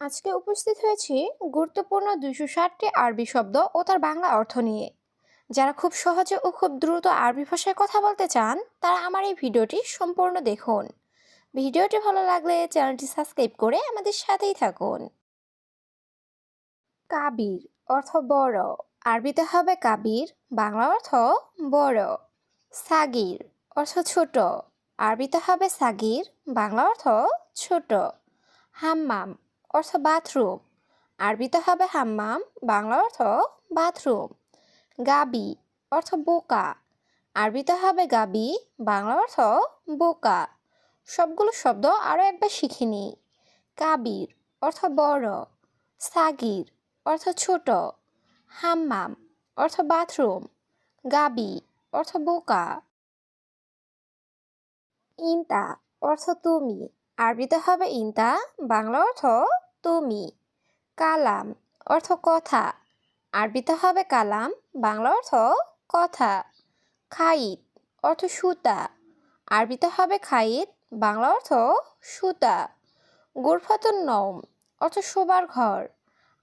আজকে উপস্থিত হয়েছি গুরুত্বপূর্ণ দুইশো ষাটটি আরবি শব্দ ও তার বাংলা অর্থ নিয়ে। যারা খুব সহজে ও খুব দ্রুত আরবি ভাষায় কথা বলতে চান, তারা আমার এই ভিডিওটি সম্পূর্ণ দেখুন। ভিডিওটি ভালো লাগলে চ্যানেলটি সাবস্ক্রাইব করে আমাদের সাথেই থাকুন। কাবির অর্থ বড়। আরবিতে হবে কাবির, বাংলা অর্থ বড়। সাগির অর্থ ছোট। আরবিতে হবে সাগির, বাংলা অর্থ ছোট। হাম্মাম অর্থ বাথরুম। আরবিতে হবে হাম্মাম, বাংলা অর্থ বাথরুম। গাবি, অর্থ বোকা। আরবিতে হবে গাবি, বাংলা অর্থ বোকা। সবগুলো শব্দ আরও একবার শিখে নিই। কাবির, অর্থ বড়। সাগির, অর্থ ছোট। হাম্মাম, অর্থ বাথরুম। গাবি, অর্থ বোকা। ইন্তা, অর্থ তুমি। আরবিতে হবে ইন্তা, বাংলা অর্থ তুমি। কালাম, অর্থ কথা। আরবিতে হবে কালাম, বাংলা অর্থ কথা। খাইত অর্থ সুতা। আরবিতে হবে খাইত বাংলা অর্থ সুতা। গোরফাতুন নৌম অর্থ শোবার ঘর।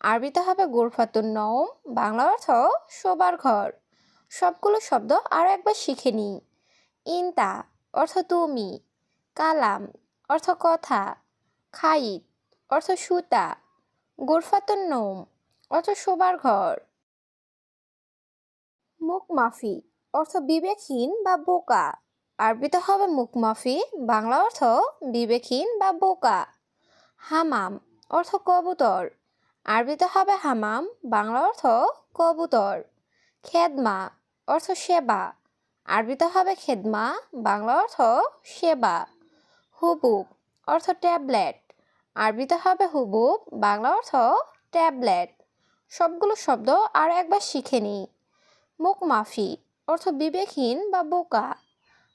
আরবিতে হবে গোরফাতুন নৌম বাংলা অর্থ শোবার ঘর। সবগুলো শব্দ আরও একবার শিখে নিই। ইন্তা, অর্থ তুমি। কালাম অর্থ কথা খাইত অর্থ সুতা, গোরফাতুন নোম, অর্থ শোবার ঘর। মুখ মাফি অর্থ বিবেকহীন বা বোকা। আরবিতে হবে মুখ মাফি বাংলা অর্থ বিবেকহীন বা বোকা। হামাম, অর্থ কবুতর। আরবিতে হবে হামাম, বাংলা অর্থ কবুতর। খেদমা, অর্থ সেবা। আরবিতে হবে খেদমা, বাংলা অর্থ সেবা। হুবুব, অর্থ ট্যাবলেট। আরবিতে হবে হুবুব, বাংলা অর্থ ট্যাবলেট। সবগুলো শব্দ আর একবার শিখে নিই মুখ মাফি, অর্থ বিবেকহীন বা বোকা।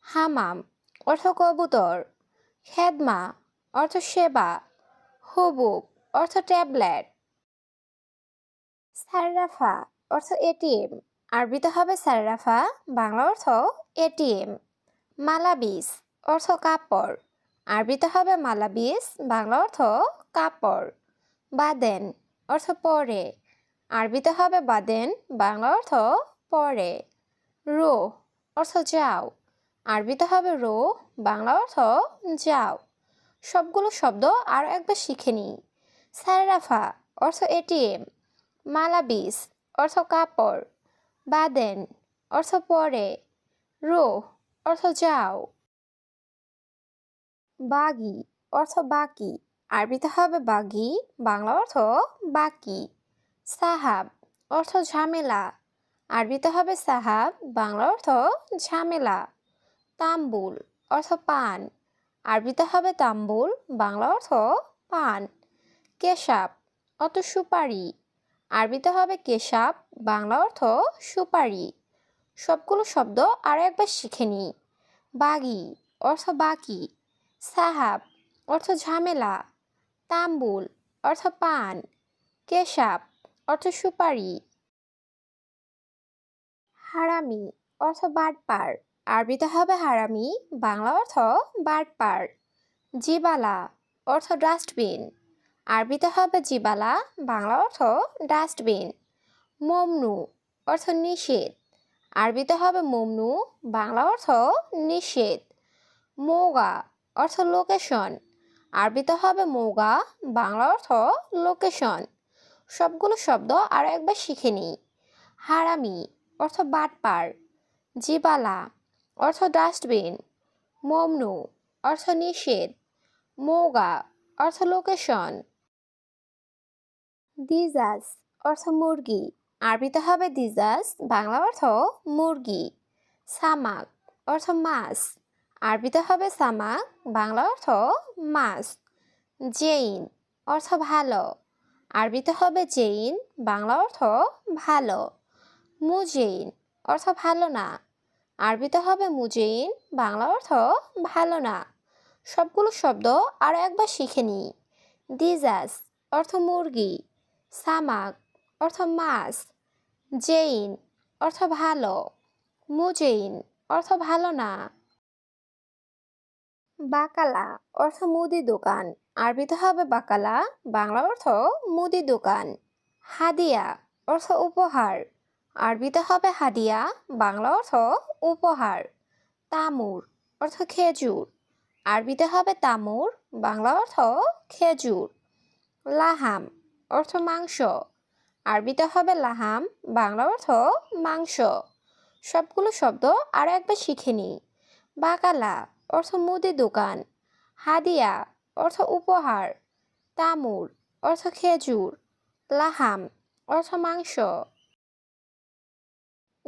হামাম, অর্থ কবুতর। খেদমা, অর্থ সেবা। হুবুব, অর্থ ট্যাবলেট। সাররাফা অর্থ এটিএম। আরবিতে হবে সাররাফা বাংলা অর্থ এটিএম। মালাবিস, অর্থ কাপড়। আরবিতে হবে মালাবিস বাংলা অর্থ কাপড়, বাদেন অর্থ পরে। আরবিতে হবে বাদেন, বাংলা অর্থ পরে। রো অর্থ যাও। আরবিতে হবে রো, বাংলা অর্থ যাও। সবগুলো শব্দ আরও একবার শিখে নিই। সারাফা অর্থ এটিএম মালাবিস অর্থ কাপড়, বাদেন অর্থ পরে। রো অর্থ যাও। বাগি অর্থ বাকি। আরবিতে হবে বাগি, বাংলা অর্থ বাকি। সাহাব অর্থ ঝামেলা। আরবিতে হবে সাহাব, বাংলা অর্থ ঝামেলা। তাম্বুল অর্থ পান। আরবিতে হবে তাম্বুল, বাংলা অর্থ পান। কেশাব অর্থ সুপারি। আরবিতে হবে কেশাব, বাংলা অর্থ সুপারি। সবগুলো শব্দ আরও একবার শিখে নিই। বাগি অর্থ বাকি। সাহাব, অর্থ ঝামেলা। তাম্বুল, অর্থ পান। কেশাব, অর্থ সুপারি। হারামি, অর্থ বাটপার। আরবিতে হবে হারামি, বাংলা অর্থ বাটপার। জিবালা, অর্থ ডাস্টবিন। আরবিতে হবে জিবালা, বাংলা অর্থ ডাস্টবিন। মমনু, অর্থ নিষেধ। আরবিতে হবে মমনু, বাংলা অর্থ নিষেধ। মোগা অর্থ লোকেশন আরবিতে হবে মৌগা, বাংলা অর্থ লোকেশন সবগুলো শব্দ আরও একবার শিখে নিই। হারামি, অর্থ বাটপার। জিবালা, অর্থ ডাস্টবিন মমনু, অর্থ নিষেধ। মৌগা, অর্থ লোকেশন দিজাস, অর্থ মুরগি। আরবিতে হবে দিজাস, বাংলা অর্থ মুরগি। সামাক, অর্থ মাছ। আরবিতে হবে সামাক বাংলা অর্থ মাছ। জেইন অর্থ ভালো। আরবিতে হবে জেইন, বাংলা অর্থ ভালো। মুজেইন অর্থ ভালো না। আরবিতে হবে মুজেইন, বাংলা অর্থ ভালো না। সবগুলো শব্দ আরও একবার শিখে নিই। দিজাস অর্থ মুরগি। সামাক অর্থ মাছ। জেইন অর্থ ভালো। মুজেইন অর্থ ভালো না। বাকালা অর্থ মুদি দোকান। আরবিতে হবে বাকালা, বাংলা অর্থ মুদি দোকান। হাদিয়া অর্থ উপহার। আরবিতে হবে হাদিয়া, বাংলা অর্থ উপহার। তামুর অর্থ খেজুর। আরবিতে হবে তামুর, বাংলা অর্থ খেজুর। লাহাম অর্থ মাংস। আরবিতে হবে লাহাম, বাংলা অর্থ মাংস। সবগুলো শব্দ আরও একবার শিখে নিই। বাকালা, অর্থ মুদি দোকান। হাদিয়া, অর্থ উপহার। তামুর অর্থ খেজুর। লাহাম, অর্থ মাংস।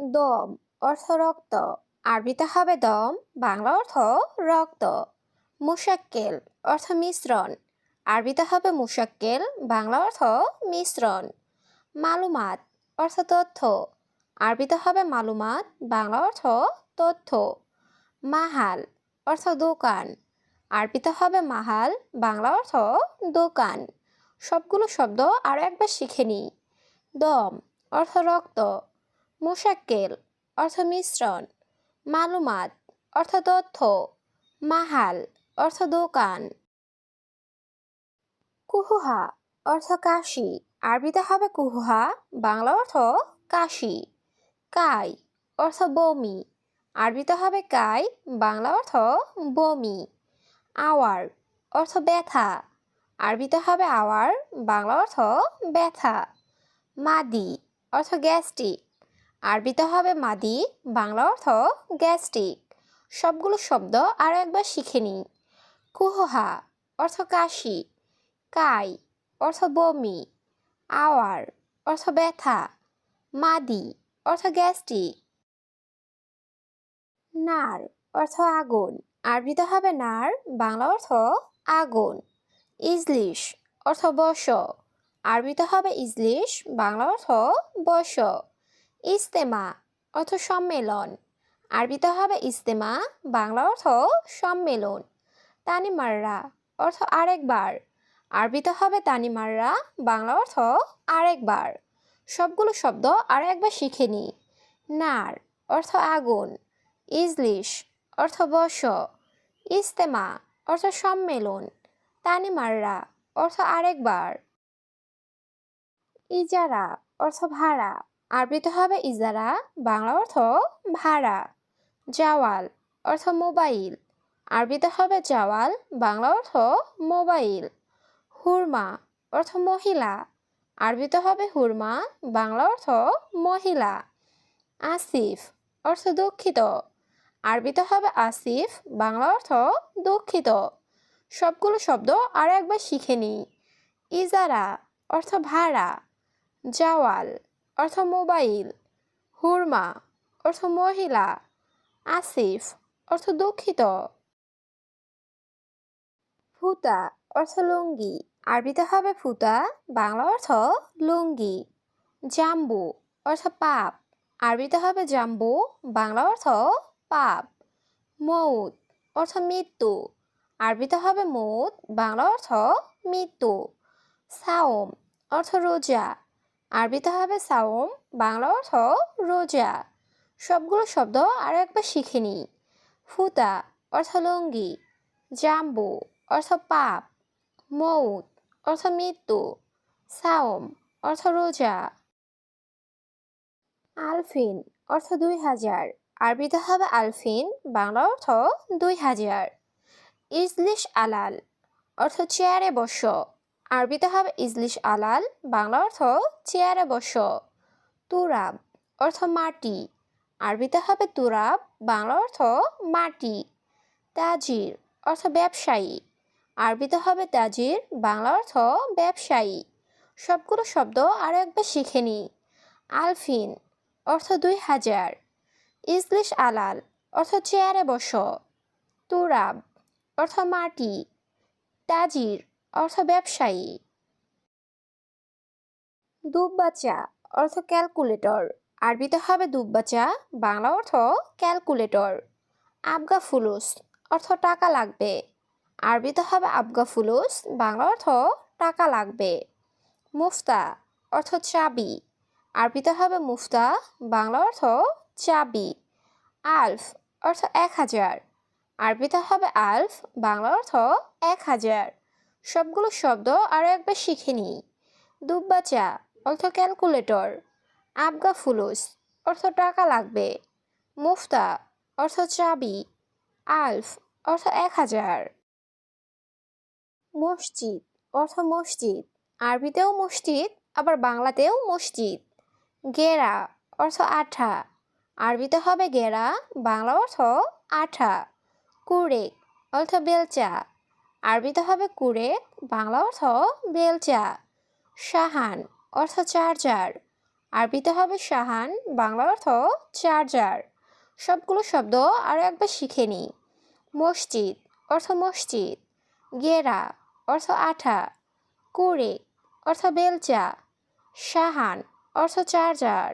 দম, অর্থ রক্ত। আরবিতে হবে দম, বাংলা অর্থ রক্ত। মুশাক্কেল, অর্থ মিশ্রণ। আরবিতে হবে মুশাক্কেল, বাংলা অর্থ মিশ্রণ। মালুমাত, অর্থ তথ্য। আরবিতে হবে মালুমাত, বাংলা অর্থ তথ্য। মাহাল অর্থ দোকান। আরবিতে হবে মাহাল, বাংলা অর্থ দোকান। সবগুলো শব্দ আরও একবার শিখে নিই। দম অর্থ রক্ত। মোশাক্কেল অর্থ মিশ্রণ। মালুমাত অর্থ তথ্য। মাহাল অর্থ দোকান। কুহুহা অর্থ কাশি। আরবিতে হবে কুহুহা, বাংলা অর্থ কাশি। কাই অর্থ বমি। আরবিতে হবে কাই, বাংলা অর্থ বমি। আওয়ার অর্থ ব্যথা। আরবিতে হবে আওয়ার, বাংলা অর্থ ব্যথা। মাদি অর্থ গ্যাস্ট্রিক। আরবিতে হবে মাদি, বাংলা অর্থ গ্যাস্ট্রিক। সবগুলো শব্দ আরও একবার শিখে নিই। কুহহা অর্থ কাশি। কাই অর্থ বমি। আওয়ার অর্থ ব্যথা। মাদি অর্থ গ্যাস্ট্রিক। নার অর্থ আগুন। আরবিতে হবে নার, বাংলা অর্থ আগুন। ইজলিশ অর্থ বস আরবিতে হবে ইজলিশ, বাংলা অর্থ বস ইস্তেমা অর্থ সম্মেলন। আরবিতে হবে ইস্তেমা বাংলা অর্থ সম্মেলন। তানিমাররা অর্থ আরেকবার। আরবিতে হবে তানিমাররা, বাংলা অর্থ আরেকবার। সবগুলো শব্দ আর একবার শিখে নিই নার অর্থ আগুন। ইজলিশ অর্থ বস ইস্তেমা অর্থ সম্মেলন। তানিমাররা অর্থ আরেকবার। ইজারা অর্থ ভাড়া। আরবিতে হবে ইজারা, বাংলা অর্থ ভাড়া। জাওয়াল অর্থ মোবাইল। আরবিতে হবে জাওয়াল, বাংলা অর্থ মোবাইল। হুরমা অর্থ মহিলা। আরবিতে হবে হুরমা, বাংলা অর্থ মহিলা। আসিফ অর্থ দুঃখিত। আরবিতে হবে আসিফ, বাংলা অর্থ দুঃখিত। সবগুলো শব্দ আর একবার শিখে নিই। ইজারা অর্থ ভাড়া। জাওয়াল অর্থ মোবাইল। হুরমা অর্থ মহিলা। আসিফ অর্থ দুঃখিত। ফুতা অর্থ লুঙ্গি। আরবিতে হবে ফুতা, বাংলা অর্থ লুঙ্গি। জাম্বু অর্থ পাপ। আরবিতে হবে জাম্বু, বাংলা অর্থ পাপ, মৌত অর্থ মৃত্যু। আরবিতে হবে মৌত, বাংলা অর্থ মৃত্যু। সাওম অর্থ রোজা। আরবিতে হবে সাওম, বাংলা অর্থ রোজা। সবগুলো শব্দ আরও একবার শিখে নিই। ফুতা অর্থ লুঙ্গি। জাম্বু অর্থ পাপ। মৌত অর্থ মৃত্যু। সাওম অর্থ রোজা। আলফিন অর্থ দুই হাজার। আরবিতে হবে আলফিন, বাংলা অর্থ দুই হাজার। ইজলিশ আলাল, অর্থ চেয়ারে বস। আরবিতে হবে ইজলিশ আলাল, বাংলা অর্থ চেয়ারে বস। তুরাব, অর্থ মাটি। আরবিতে হবে তুরাব, বাংলা অর্থ মাটি। তাজির, অর্থ ব্যবসায়ী। আরবিতে হবে তাজির, বাংলা অর্থ ব্যবসায়ী। সবগুলো শব্দ আরও একবার শিখে নিই। আলফিন, অর্থ দুই হাজার। ইজলিশ আলাল, অর্থ চেয়ারে বস। তুরাব, অর্থ মাটি। তাজির, অর্থ ব্যবসায়ী। দুববাচা অর্থ ক্যালকুলেটর। আরবিতে হবে দুববাচা বাংলা অর্থ ক্যালকুলেটর। আবগা ফুলুস, অর্থ টাকা লাগবে। আরবিতে হবে আবগা ফুলুস, বাংলা অর্থ টাকা লাগবে। মুফতা, অর্থ চাবি। আরবিতে হবে মুফতা, বাংলা অর্থ চাবি। আলফ অর্থ এক হাজার। আরবিতে হবে আলফ, বাংলা অর্থ এক হাজার। সবগুলো শব্দ আরও একবার শিখে নিই। দুব্বাচা অর্থ ক্যালকুলেটর। আবগা ফুলুস অর্থ টাকা লাগবে। মুফতা অর্থ চাবি। আলফ অর্থ এক হাজার। মসজিদ অর্থ মসজিদ। আরবিতেও মসজিদ, আবার বাংলাতেও মসজিদ। গেরা অর্থ আঠা। আরবিতে হবে গেরা, বাংলা অর্থ আঠা। কুরেক অর্থ বেলচা। আরবিতে হবে কুরেক, বাংলা অর্থ বেলচা। শাহান অর্থ চার্জার। আরবিতে হবে শাহান, বাংলা অর্থ চার্জার। সবগুলো শব্দ আরও একবার শিখে নিই। মসজিদ অর্থ মসজিদ। গেরা অর্থ আঠা। কুড়ে অর্থ বেলচা। শাহান অর্থ চার্জার।